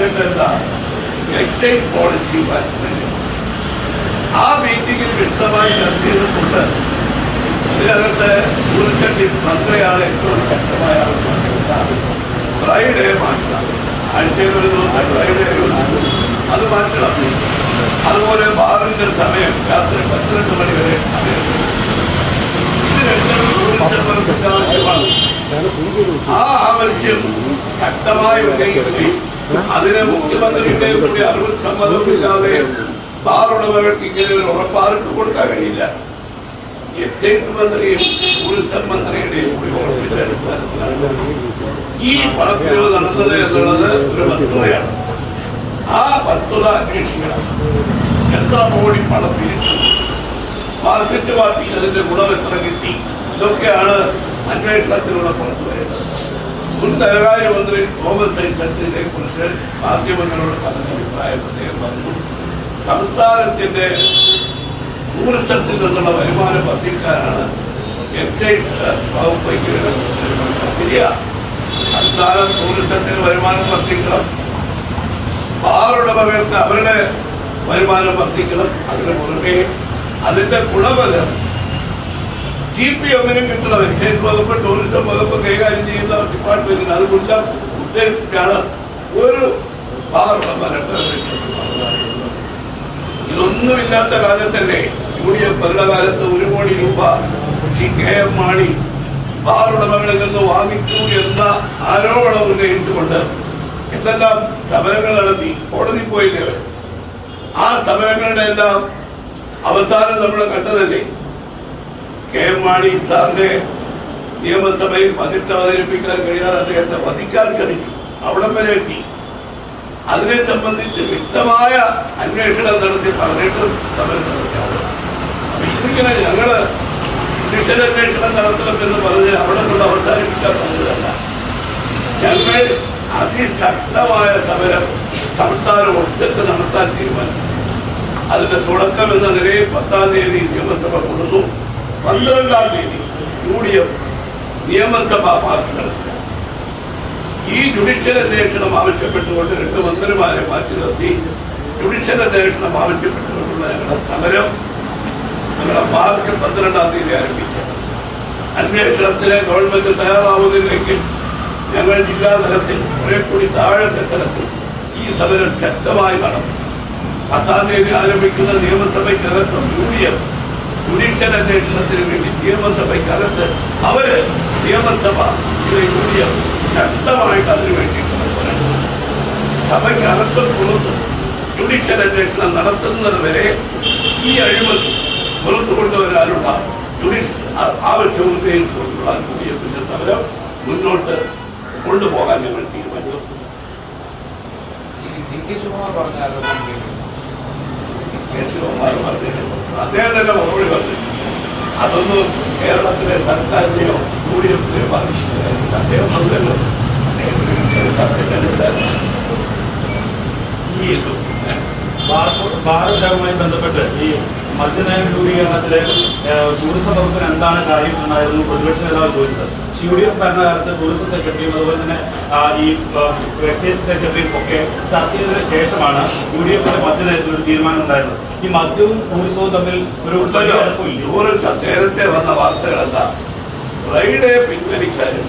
Agenda എന്താ excise policy മാറ്റുന്നത് ആ മീറ്റിംഗിൽ വിശദമായി ചർച്ച ചെയ്തിട്ടുണ്ട് ഇതിനകത്ത് ഉരുച്ചണ്ടി മന്ത്രിയാണ് ഏറ്റവും ശക്തമായ ഫ്രൈഡേ മാറ്റണം. ആഴ്ചയിൽ ഒരു ദിവസം ഫ്രൈഡേ ഒരു അത് മാറ്റണം. അതുപോലെ ബാറിന്റെ സമയം രാത്രി പന്ത്രണ്ട് മണി വരെ സമയം. ഇത് രണ്ടും ആ ആവശ്യം ശക്തമായി ഉന്നയിക്കുകയും അതിന് മുഖ്യമന്ത്രിയുടെ കൂടി അറിവ് സമ്മതമില്ലാതെ ബാർ ഉടമകൾക്ക് ഇങ്ങനെ ഒരു ഉറപ്പാർക്ക് കൊടുക്കാൻ കഴിയില്ല. എക്സൈസ് മന്ത്രിയും ടൂറിസം മന്ത്രിയുടെയും കൂടി ഉറപ്പിന്റെ അടിസ്ഥാനത്തിലാണ്. ഈ പണപ്പിരിവ് നടന്നത് എന്നുള്ളത് ഒരു വസ്തുതയാണ്. ആ വസ്തുത അന്വേഷിക്കണം. എത്ര കോടി പണം പിരിച്ചു? മാർക്കറ്റ് പാർട്ടിക്ക് അതിന്റെ ഗുണം എത്ര കിട്ടി? ഇതൊക്കെയാണ് അന്വേഷണത്തിലൂടെ പുറത്തു വരുന്നത്. മുൻ ധനകാര്യമന്ത്രി തോമസ് ഐസക്കിനെ കുറിച്ച് മാധ്യമങ്ങളോട് പറഞ്ഞ അഭിപ്രായം അദ്ദേഹം പറഞ്ഞു. സംസ്ഥാനത്തിന്റെ ടൂറിസത്തിൽ നിന്നുള്ള വരുമാനം വർദ്ധിക്കാനാണ് എക്സൈസ് വകുപ്പ് ഇങ്ങനെ ശരിയാ. സംസ്ഥാനം ടൂറിസത്തിന് വരുമാനം വർദ്ധിക്കണം. ബാറുടമകൾക്ക് അവരുടെ വരുമാനം വർദ്ധിക്കണം. അതിന് പുറമെ അതിന്റെ ഗുണഫലം ജി പി എമ്മിനും എക്സൈസ് വകുപ്പ് ടൂറിസം വകുപ്പ് കൈകാര്യം ചെയ്യുന്ന ഡിപ്പാർട്ട്മെന്റിന് അതുമെല്ലാം ഉദ്ദേശിച്ചാണ് ഒരു. ഇതൊന്നുമില്ലാത്ത കാലത്തല്ലേ യു ഡി എഫ് ഭരണകാലത്ത് ഒരു കോടി രൂപ Shri K M Mani bar ഉടമകളിൽ നിന്ന് വാങ്ങിച്ചു എന്ന ആരോപണം ഉന്നയിച്ചുകൊണ്ട് എന്തെല്ലാം സമരങ്ങൾ നടത്തി കോടതി പോയില്ലേ? ആ സമരങ്ങളുടെ എല്ലാം അവസാനം നമ്മൾ കണ്ടതല്ലേ കെ എം മാണി സാറിന്റെ നിയമസഭയിൽ ബജറ്റ് അവതരിപ്പിക്കാൻ കഴിയാതെ അദ്ദേഹത്തെ വധിക്കാൻ ശ്രമിച്ചു. അവിടം വരെ എത്തി. അതിനെ സംബന്ധിച്ച് വ്യക്തമായ അന്വേഷണം നടത്തി പറഞ്ഞിട്ടും സമരം നടത്തിയാണ്. അപ്പൊ ഇതിങ്ങനെ ഞങ്ങൾ ജുഡീഷ്യൽ അന്വേഷണം നടത്തണമെന്ന് പറഞ്ഞ് അവിടെ കൊണ്ട് അവസാനിപ്പിക്കാൻ പറഞ്ഞതല്ല. ഞങ്ങൾ അതിശക്തമായ സമരം സംസ്ഥാനം ഒട്ടത്ത് നടത്താൻ തീരുമാനിച്ചു. അതിന്റെ തുടക്കം എന്ന നിലയിൽ പത്താം തീയതി നിയമസഭ കൊടുത്തു. പന്ത്രണ്ടാം തീയതി യു ഡി എഫ് നിയമസഭാ മാർച്ച് നടത്തി ഈ ജുഡീഷ്യൽ അന്വേഷണം ആവശ്യപ്പെട്ടുകൊണ്ട് രണ്ട് മന്ത്രിമാരെ മാറ്റി നിർത്തി. ജുഡീഷ്യൽ അന്വേഷണം ആവശ്യപ്പെട്ടുകൊണ്ടുള്ള ഞങ്ങളുടെ സമരം ഞങ്ങളുടെ മാർച്ച് പന്ത്രണ്ടാം തീയതി ആരംഭിച്ചു അന്വേഷണത്തിന് ഗവൺമെന്റ് തയ്യാറാവുന്നില്ലെങ്കിൽ ഞങ്ങൾ ജില്ലാ തലത്തിൽ കുറെ കൂടി താഴത്തെ തലത്തിൽ ഈ സമരം ശക്തമായി നടന്നു പത്താം തീയതി ആരംഭിക്കുന്ന നിയമസഭയ്ക്കകത്തും യു ഡി എഫ് ജുഡീഷ്യൽ അന്വേഷണത്തിന് വേണ്ടി നിയമസഭയ്ക്കകത്ത് അവർ നിയമസഭ യു ഡി എഫ് ശക്തമായിട്ട് അതിനു വേണ്ടിയിട്ടുള്ള സഭയ്ക്കകത്ത് പുറത്ത് ജുഡീഷ്യൽ അന്വേഷണം നടത്തുന്നത് വരെ ഈ അഴിമതി പുറത്തു കൊണ്ടുവരാനുള്ള ജുഡീഷ്യൽ ആവശ്യവും ഉന്നയിച്ചുകൊണ്ടുള്ള യു പിന്നെ സമരം മുന്നോട്ട് കൊണ്ടുപോകാൻ ഞങ്ങൾ തീരുമാനിച്ചു. ഈ പറഞ്ഞു കെ ശിവകുമാർ പറഞ്ഞ ആരോപണം കേൾക്കുന്നു. കെ ശിവകുമാർ പറഞ്ഞതിന് അദ്ദേഹം തന്നെ മറുപടി പറഞ്ഞു അതൊന്നും കേരളത്തിലെ സർക്കാരിനെയോ യു ഡി എഫിനെയോ ബാധിച്ചില്ല അദ്ദേഹം പറഞ്ഞല്ലോ അദ്ദേഹത്തിന് കിട്ടിയ ഈ ഭാരതവുമായി ബന്ധപ്പെട്ട് ഈ മദ്യനയം രൂപീകരണത്തിലെ ടൂറിസം വകുപ്പിന് എന്താണ് കാര്യം എന്നായിരുന്നു പ്രതിപക്ഷ നേതാവ് ചോദിച്ചത്. പക്ഷേ യു ഡി എഫ് ഭരണകാലത്ത് ടൂറിസം സെക്രട്ടറിയും അതുപോലെ തന്നെ ഈ എക്സൈസ് സെക്രട്ടറിയും ഒക്കെ ചർച്ച ചെയ്തതിനു ശേഷമാണ് യു ഡി എഫിന്റെ മദ്യനയത്തിൽ ഒരു തീരുമാനം ഉണ്ടായിരുന്നത്. ഈ മദ്യവും ടൂറിസവും തമ്മിൽ ഒരു ടൂറിസം നേരത്തെ വന്ന വാർത്തകൾ എന്താ റൈഡേ പിൻവലിക്കാനും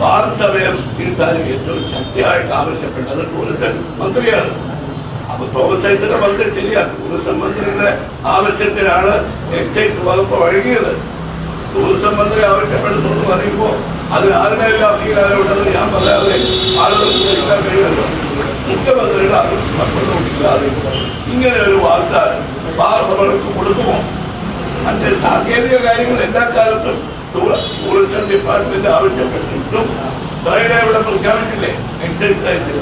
ബാർ സമയം നീട്ടാനും ഏറ്റവും ശക്തിയായിട്ട് ആവശ്യപ്പെട്ടത് ടൂറിസം മന്ത്രിയാണ്. തോമസ് ഐസക പറഞ്ഞത് ശരിയാണ്. ടൂറിസം മന്ത്രിയുടെ ആവശ്യത്തിനാണ് എക്സൈസ് വകുപ്പ് വഴങ്ങിയത്. ടൂറിസം മന്ത്രി ആവശ്യപ്പെടുന്നു എന്ന് പറയുമ്പോൾ അതിന് ആരുടെ എല്ലാം അംഗീകാരമുണ്ടെന്ന് ഞാൻ പറയാതെ ആളുകൾ വിചാരിക്കാൻ കഴിയുമല്ലോ. മുഖ്യമന്ത്രിയുടെ അറിവ് സമ്മതമില്ലാതെ ഇങ്ങനെ ഒരു വാർത്ത ബാർബർക്ക് കൊടുക്കുമോ? മറ്റ് സാങ്കേതിക കാര്യങ്ങൾ എല്ലാ കാലത്തും ടൂറിസം ഡിപ്പാർട്ട്മെന്റ് ആവശ്യപ്പെട്ടിട്ടും ഡ്രൈഡേ ഇവിടെ പ്രഖ്യാപിച്ചില്ലേ? എക്സൈസ് ആയിട്ട്.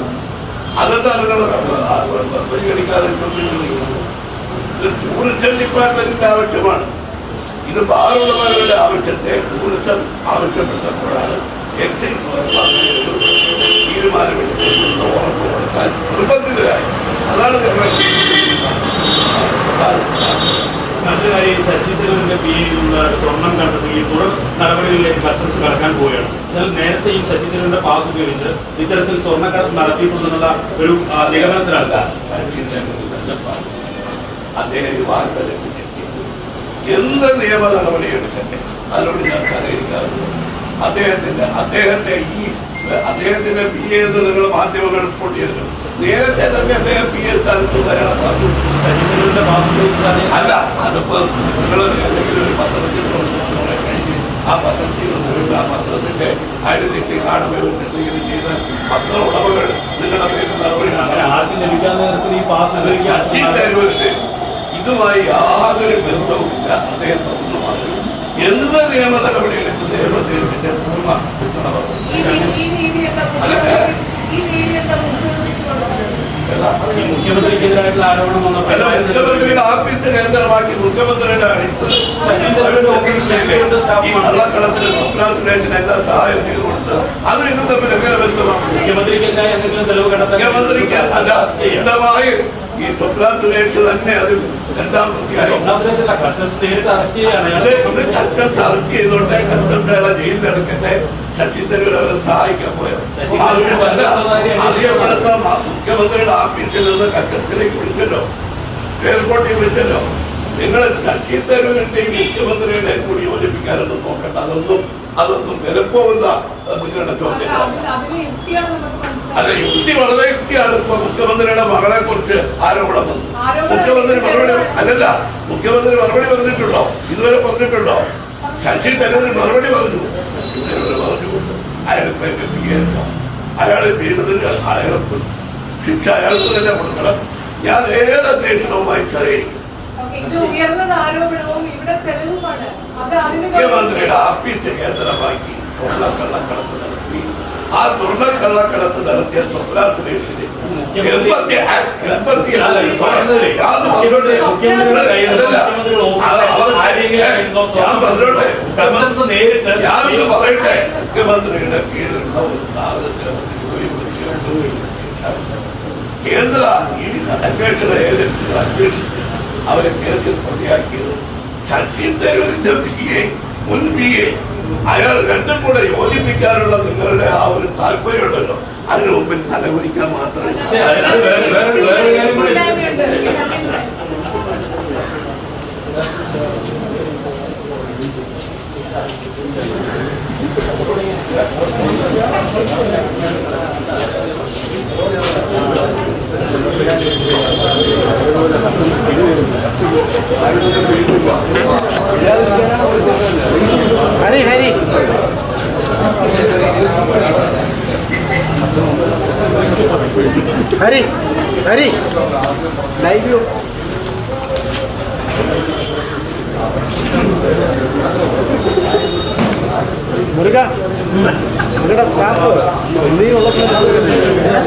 ഡിപ്പാർട്ട്മെന്റിന്റെ ആവശ്യമാണ്. ഇത് ബാറുള്ളവരുടെ ആവശ്യത്തെ ടൂറിസം ആവശ്യപ്പെട്ടപ്പോഴാണ് എക്സൈസ് തീരുമാനമെടുക്കുന്നത് ഉറപ്പ് കൊടുക്കാൻ നിർബന്ധിതരായി. അതാണ് ഞങ്ങൾ മറ്റു കാര്യം ശശി സ്വർണം കണ്ടെത്തുകയും നടപടികളിലേക്ക് കസ്റ്റംസ് കടക്കാൻ പോവുകയാണ്. എന്നാൽ നേരത്തെയും ശശി തരൂരിന്റെ പാസ് ഉപയോഗിച്ച് ഇത്തരത്തിൽ സ്വർണക്കടത്ത് നടത്തിയിട്ടുണ്ടെന്നുള്ള ഒരു നിഗമനത്തിലല്ല അദ്ദേഹം ഒരു വാർത്ത എന്ത് നിയമ നടപടി എടുക്കട്ടെ അതിനോട് ഞാൻ സഹകരിക്കാറുണ്ട്. അദ്ദേഹത്തിന്റെ അദ്ദേഹത്തെ ഈ അദ്ദേഹത്തിന്റെ പി എ എന്ന് നിങ്ങൾ മാധ്യമങ്ങൾ റിപ്പോർട്ട് ചെയ്തു നേരത്തെ തന്നെ അദ്ദേഹം പി എ സ്ഥാനത്ത് വരണം അല്ല അതിപ്പോ നിങ്ങൾ ഏതെങ്കിലും ഒരു പത്രത്തിൽ ആ പത്രത്തിൽ പോയിട്ട് ആ പത്രത്തിന്റെ ഐഡന്റിറ്റി കാർഡ് ഉപയോഗിച്ചിട്ട് ചെയ്ത പത്ര ഉടമകൾ നിങ്ങളുടെ പേരിൽ നടപടി ഇതുമായി യാതൊരു ബന്ധവുമില്ല. അദ്ദേഹം എന്ത് നിയമ നടപടി എടുക്കുന്നതിനും അദ്ദേഹത്തിന്റെ പൂർണ പിന്തുണ പറഞ്ഞു. ഏതാ? ഈ മുഖ്യമന്ത്രിക്കെതിരായിട്ടുള്ള ആരോപണം വന്നപ്പോൾ അല്ല, ആഫീസ് കേന്ദ്രമാക്കി മുഖ്യമന്ത്രിയുടെ ഈ കള്ളക്കടത്തിന് കോൺഗ്രാറ്റുലേഷൻ എല്ലാം സഹായം ചെയ്തു കൊടുത്ത് അത് ഇത് തമ്മിൽ എങ്ങനെ കണ്ടെത്താൻ മുഖ്യമന്ത്രിക്ക്. ശക്തമായി ഈ തന്നെ അത് രണ്ടാം ഇത് ഇത് കസ്റ്റംസ് അറസ്റ്റ് ചെയ്തോട്ടെ കസ്റ്റംസ് അയാളെ ജയിലിൽ അടക്കട്ടെ ശശി തരൂർ അവരെ സഹായിക്കാൻ പോയത് അറിയപ്പെടുന്ന മുഖ്യമന്ത്രിയുടെ ഓഫീസിൽ നിന്ന് കച്ചത്തിലേക്ക് വിളിച്ചല്ലോ. എയർപോർട്ടിൽ വെച്ചല്ലോ. നിങ്ങൾ ശശി തരൂരിന്റെയും മുഖ്യമന്ത്രിയുടെ കൂടി യോജിപ്പിക്കാനൊന്നും നോക്കണ്ട. അതൊന്നും അതൊന്നും വിലപ്പോകുന്ന അഹ് നിങ്ങളുടെ ചോദ്യങ്ങളല്ല. അല്ല യുക്തി വളരെ യുക്തിയാണ്. ഇപ്പൊ മുഖ്യമന്ത്രിയുടെ മകളെ കുറിച്ച് ആരോപണം വന്നു. മുഖ്യമന്ത്രി മറുപടി അല്ലല്ല മുഖ്യമന്ത്രി മറുപടി പറഞ്ഞിട്ടുണ്ടോ? ഇതുവരെ പറഞ്ഞിട്ടുണ്ടോ? ശശി തരൂർ മറുപടി പറഞ്ഞു. ശശി തരൂര് പറഞ്ഞു. അയാൾ അയാൾ ചെയ്തതിന് അയാൾ ശിക്ഷ അയാൾക്ക് തന്നെ കൊടുക്കണം. ഞാൻ ഏത് അന്വേഷണവുമായി സഹകരിക്കും മുഖ്യമന്ത്രിയുടെ ആഫീസ് കേന്ദ്രമാക്കി സ്വർണക്കള്ളക്കടത്ത് നടത്തി. ആ സ്വർണക്കള്ളക്കടത്ത് നടത്തിയ സ്വപ്ന സുരേഷിന് ഞാനൊന്ന് പറയട്ടെ മുഖ്യമന്ത്രിയുടെ കീഴിലുള്ള ഒരു സ്ഥാപനത്തിന് കൊടുക്കുകയാണ്. കേന്ദ്ര അന്വേഷണ ഏജൻസികൾ അന്വേഷിച്ച് അവരെ കേസിൽ പ്രതിയാക്കിയത് ശശി തരൂരിന്റെ പി എ മുൻ എ അയാൾ രണ്ടും കൂടെ യോജിപ്പിക്കാനുള്ള നിങ്ങളുടെ ആ ഒരു താല്പര്യമുണ്ടല്ലോ. അതിന് മുമ്പിൽ തലകുലിക്കാൻ മാത്രമേ പക്ഷേ അത് അത് വേറെ വേറെ വേറെ കാര്യം കൂടി ഉണ്ട്. ഇല്ലായ്മയുണ്ട്. ഹരി ഹരി ഹരി ഹരി. ലൈവ് മുരുക. മുരുകയുടെ സ്റ്റാഫ്. നീ ഉള്ള